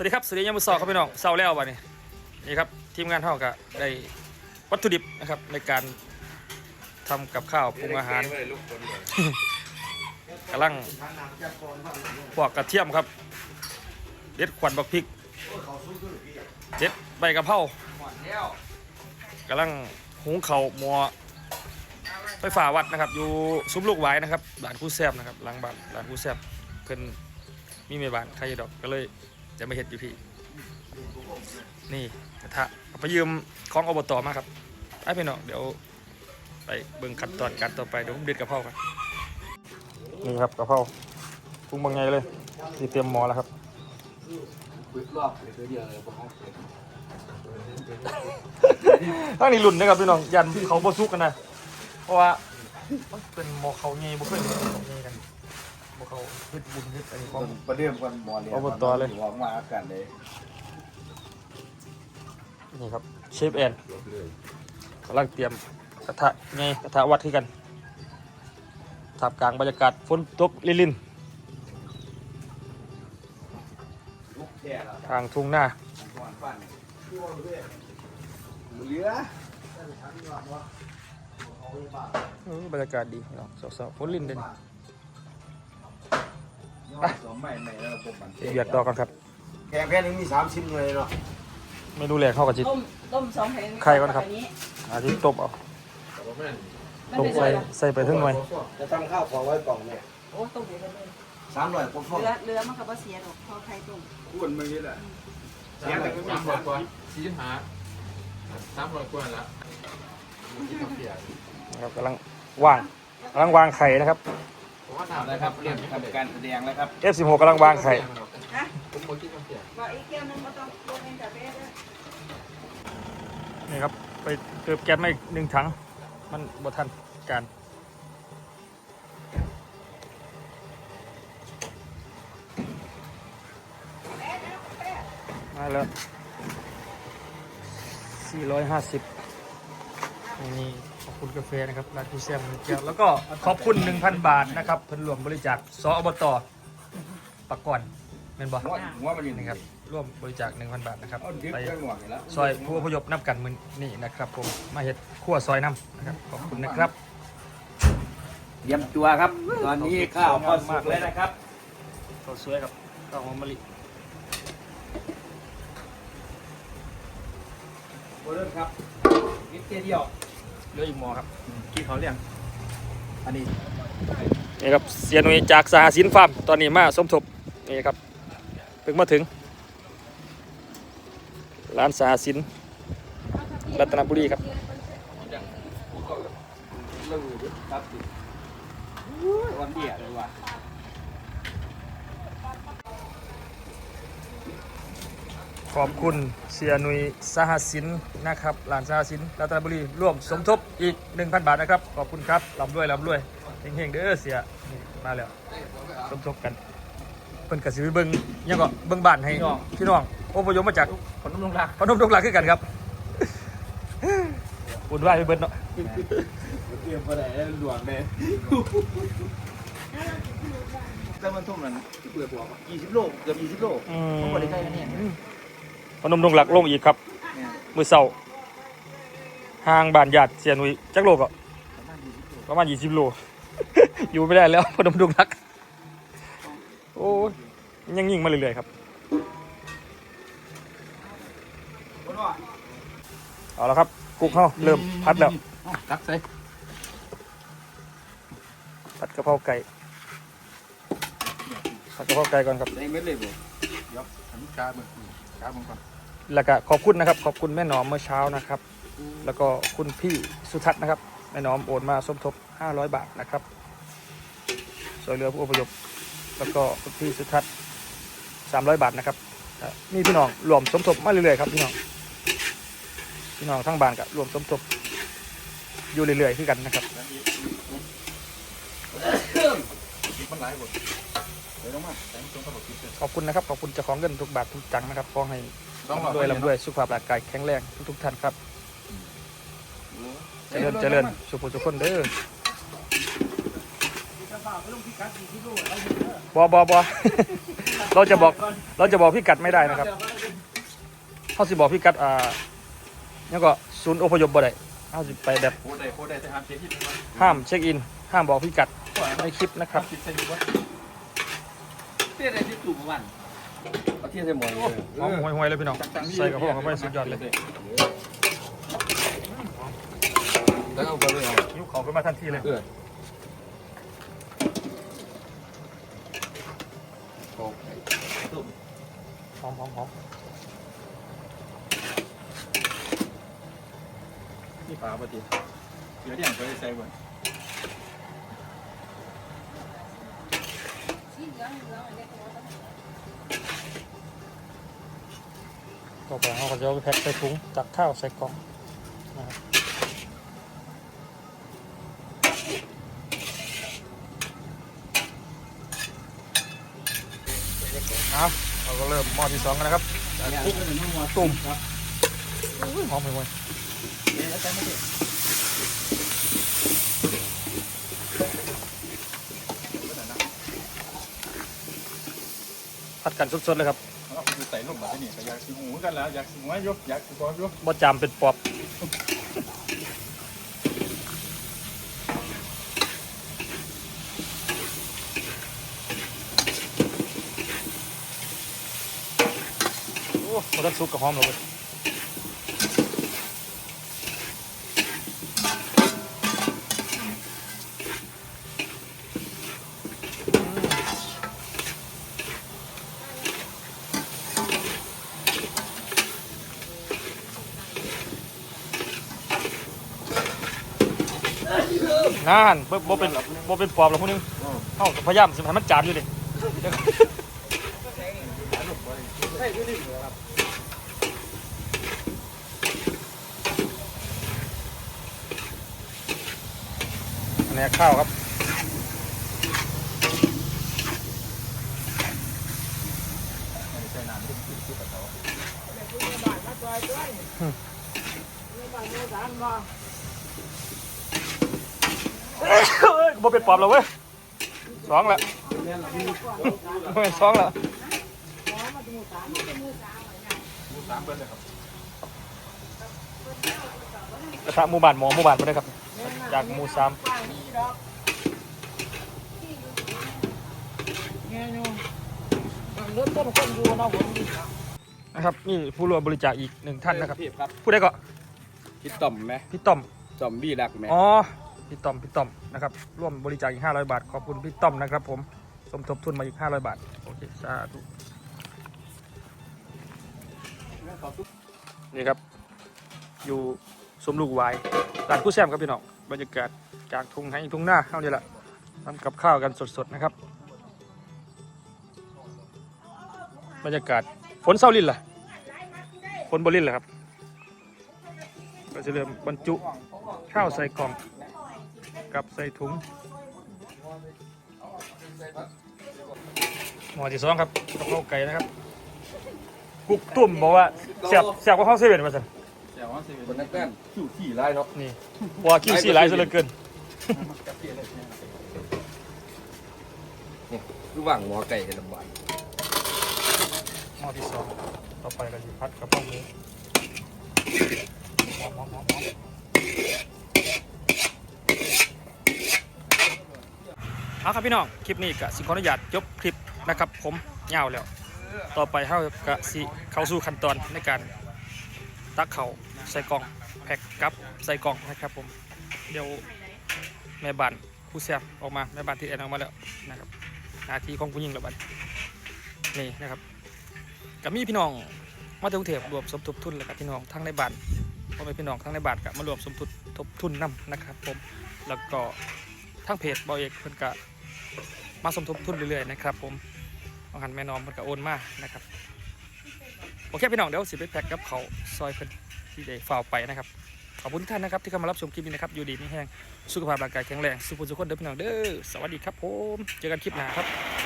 วัสดีครับสวัสดียามมือสองครับพี่น้องเสาร์แล้ววันนี้นี่ครับทีมงานเท่ากับได้วัตถุดิบนะครับในการทำกับข้าวปรุงอาหารกำลังพวกกระเทียมครับเด็ดขวัญบักพริกเด็ดใบกะเพรากำลังหุงเข่าวหมอไฟฟ้าวัดนะครับอยู่ซุ้มลูกไว้นะครับบ้านคู่แซบนะครับหลังบ้านบ้านคู่แซบเพิ่นมีเมียบ้านใครอยู่ดอกก็เลย จะไม่เห็ดอยู่พี่ นี่กระทะเอาไปยืมของอบตมาครับไปพี่น้องเดี๋ยวไปเบิ่งขั้นตอนการต่อไปเดี๋ยวผมเด็ดกะเพรากันนี่ครับกะเพราปรุงบางไงเลยนี่เตรียมหมอแล้วครับบึกรอบเลยตัวเดียวเลยผมเอาไปตั้งนี่หลุ่นนะครับพี่น้องยันเขาบ่ซุกกันนะเพราะว่ามันเป็นหมอเขาเงยบ่เคยเห็นเขาเงยกัน บ่เขาเฮ็ดบุญเฮ็ดอันนี้ของ ประเดิมกันบอลเลยอบตเลย หวังมากันเลยนี่ครับเชฟแอนกำลังเตรียมกระทะไงกระทะวัดที่กันทับกลางบรรยากาศฝนตกลิลินลูกแก่แล้วทางทุ่งหน้าก่อนปั้นเหลือเออบรรยากาศดีเนาะสาวๆฝนลินเด่นสมใเบียดดอกกันครับแกงแค่นี้มีสามชิ้นเลยเนาะเมนูแรกเข้ากับจิต ต้มต้มสองแผ่นไข่ก่อนครับอันี้อาทิตตบเอาตบใส่ใส่ไปทั้งหน่วยจะทำข้าวขอไว้กล่องเนี่ยโอ้ต้มเดี๋ยวเลยสามร้อยผมชอเรือเรือมันก็บ่เสียดอกพอไข่ต้มอ้วนมึงนี่แหละสามร้อยกว่าสามร้อยกว่าสี่สิบห้าสามร้อยกว่าละครับกำลังวางกำลังวางไข่นะครับ ผมว่าถามนะนะคครัรับบเรียนทำการแสดงแล้วครับ F16 กำลังวางไข่ฮะผมคนที่ทำเปียกบอกอีกแก้วนึงบ่ต้องตัวเองกับเบ๊ด้วยนี่ครับ ไปเติมแก๊สมาอีกหนึ่งถัง มันบ่ทันการมาแล้ว 450นี่ข อบคุณกาแฟนะครับร้านผู้แซมแก้วแล้วก็ขอบคุณ 1,000 บาทนะครับเพิ่นรวมบริจาคสอบตปากก่อนเป็นบ่หัวหัวมันอยู่นี่นี่คครัรับบร่วมบริจาค1,000 บาทนะครับเอาดิบไปไปหมดแล้วซอยผู้อพยพนับกันมือนี่นะครับผมมาเห็ดขั้วซอยน้ำนะครับขอบคุณนะครับเยี่ยมตัวครับ ตอนนี้ข้าวพอสุกแล้วนะครับ ข้าวสวยครับข้าวหอมมะลิโบเริ่มครับนิดเดียว เหลืออีกหมอครับกินเขาเรียงอันนี้นี่ครับเสียหนุยจากสหสินฟาร์มตอนนี้มาสมทบนี่ครับเพิ่งมาถึงร้านสหสินรัตนบุรีครับเรื่องครับวันเดียเลยว่ะ ขอบคุณเสียหนุยสหสินนะครับร้านสหสินรัตนบุรีร่วมสมทบอีก 1,000 บาทนะครับ ขอบคุณครับลำด้วยลำด้วยเฮงๆเด้อเสียนี่มาแล้วสมทบกันเพิ่นกสิไปเบิ่งหยังก็เบิ่งบ้านให้พี่น้องโอพยพมาจากคนนุ่มรักพนมดงรักคือกันครับอุ่นวายไปเบิดเนาะเตรียมไปไหนหลวงเลยแต่มันทุ่มนั้นเปลือกหัวยี่สิบโลเกือบยี่สิบโลอืมผมบ่ได้ใกล้อันนี้ พนมดงรักลงอีกครับ มือเสาห่างบานญาติเสียนุยจักโลก็ประมาณ20โล อยู่ไม่ได้แล้วพนมดงรัก โอ้ยยังยิงมาเรื่อยๆครับเอาแล้วครับกุ๊กเข้าเริ่มพัดแล้วตักใส่ผัดกะเพราไก่ผัดกะเพราไก่ก่อนครับได้เม็ดเลยบ่ยกอันนี้กาบึงกาบึงก่อน แล้วก็ขอบคุณนะครับ ขอบคุณแม่หนอมเมื่อเช้านะครับ แล้วก็คุณพี่สุทัศน์นะครับ แม่หนอมโอนมาสมทบ 500 บาทนะครับช่วยเหลือผู้อพยพแล้วก็คุณพี่สุทัศน์300 บาทนะครับอะมีพี่น้องรวมสมทบมาเรื่อยๆครับพี่น้องพี่น้องทั้งบ้านกับรวมสมทบอยู่เรื่อยๆขึ้นกันนะครับขอบคุณนะครับ ขอบคุณเจ้าของเงินทุกบาททุกจังนะครับขอให้ ต้องหลอกรวยร่ำรวยสุขภาพร่างกายแข็งแรงทุกๆท่านครับเจริญเจริญสุขสุขคนเด้อบอบอบอเราจะบอกเราจะบอกพี่กัดไม่ได้นะครับเขาสิบอกพี่กัดอ่าเนี่ยก็ศูนย์อพยพบ่ได้เขาสิไปแบบโคได้โคได้แต่ห้ามเช็คที่มันห้ามเช็คอิน ห้ามบอกพี่กัดในคลิปนะครับคิดใส่ดูว่าเตี้ยอะไรที่ถูกมัน เอาเที่ยใส่หมอนหอมห่วยๆเลยพี่น้อง ใส่กับพวกเข้าไปสุดยอดเลยแล้วเอาไปเลยเอายิ้วเขาขึ้นมาทันทีเลย เออหอมหอมหอมนี่ปลาปกติเดี๋ยวที่อย่างไปใส่ก่อนต่อไปเขา ก็จะเอาไปแพ็คใส่ถุงตักข้าวใส่กล่องนะครับเอาเราก็เริ่มหม้อที่สองกันนะครับตุ่มอุ้ยหอมไปหมดผัดกันสดๆเลยครับ ไปใส่ลมแบบนี้ก็อยากสิหูกันแล้วอยากสิหัวยกอยากสิบอยกบ่จามเป็นปอบโอ้มันต้องซุปกับหอมเลย เว้ยนานบ่บ่เป็นบ่เป็นปอบหรอกพวกนึงเฮาก็พยายามสิให้มันจามอยู่ดิเดี๋ยวอันนี้ข้าวครับใส่น้ำที่ที่ที่กระเป๋าเอ้ย บ่เป็นปอบแล้วเว้ยสองละเฮ้ยสองละหมูสามเปิ้ลเลยครับกระทะหมู่บ้านหมอหมู่บ้านบ่ได้ครับ จากหมู่สามนะครับนี่ผู้ร่วมบริจาคอีกหนึ่งท่านนะครับพี่ครับผู้ใดก็พี่ต่อมไหมพี่ต้อมต่อมบี้รักไหมอ๋อ พี่ต้อมพี่ต้อมนะครับร่วมบริจาคอีก500 บาท ขอบคุณพี่ต้อมนะครับ ผมสมทบทุนมาอีก500 บาทโอเคสาธุนี่ครับ อยู่สมลูกวายร้านผู้แซมครับพี่น้องบรรยากาศจากทุ่งไห้ทุ่งหน้าเท่านี้แหละทำกับข้าวกันสดๆนะครับ บรรยากาศฝนเศร้าลินล่ะฝนบรินเหรอครับ ก็จะเริ่มบรรจุข้าวใส่กล่อง กับใส่ถุงหมอที่สองครับกะเพราไก่นะครับกุกตุ่มบอกว่าเสียบเสียบกว่าข้าวเซเว่นมาสั่นเดี๋ยวว่าสิคนนักแป้นขิวขี่ไล่เนาะนี่ว่าคิวซีไลท์ซะเหลือเกินกับเพียเลยเนี่ยระหว่างหมอไก่กับลำบากหม้อที่สองต่อไปก็จะพัดกระเพราหมูหอมหอมหอมหอม เอาครับพี่น้อง คลิปนี้ก็สิขออนุญาตจบคลิปนะครับ ผมยาวแล้ว ต่อไปเฮาก็สิเข้าสู่ขั้นตอนในการตักเขาใส่กล่องแพ็คกับใส่กล่องนะครับผมเดี๋ยวแม่บ้านผู้แซมออกมาแม่บ้านที่แอนออกมาแล้วนะครับหน้าที่ของผู้หญิงแล้วบัดนี่นะครับก็มีพี่น้องมาจากกรุงเทพรวมสมทบทุนแล้วกับพี่น้องทั้งในบ้านพ่อแม่พี่น้องทั้งในบ้านก็มารวมสมทบทบทุนนํนะครับ ผมแล้วก็ทั้งเพจบอเอกเพิ่อนก็ มาสมทบทุนเรื่อยๆนะครับผมอาหันแม่น้อมมันก็โอนมานะครับโอเคพี่น้องเดี๋ยวสิไปแพ็กกับเขาซอยเพิ่นที่ได้ฝ่าไปนะครับขอบคุณท่านนะครับที่เข้ามารับชมคลิปนี้นะครับอยู่ดีไม่แห้งสุขภาพร่างกายแข็งแรงสุขภาพสุขคนเด้อพี่น้องเด้อสวัสดีครับผมเจอกันคลิปหน้าครับ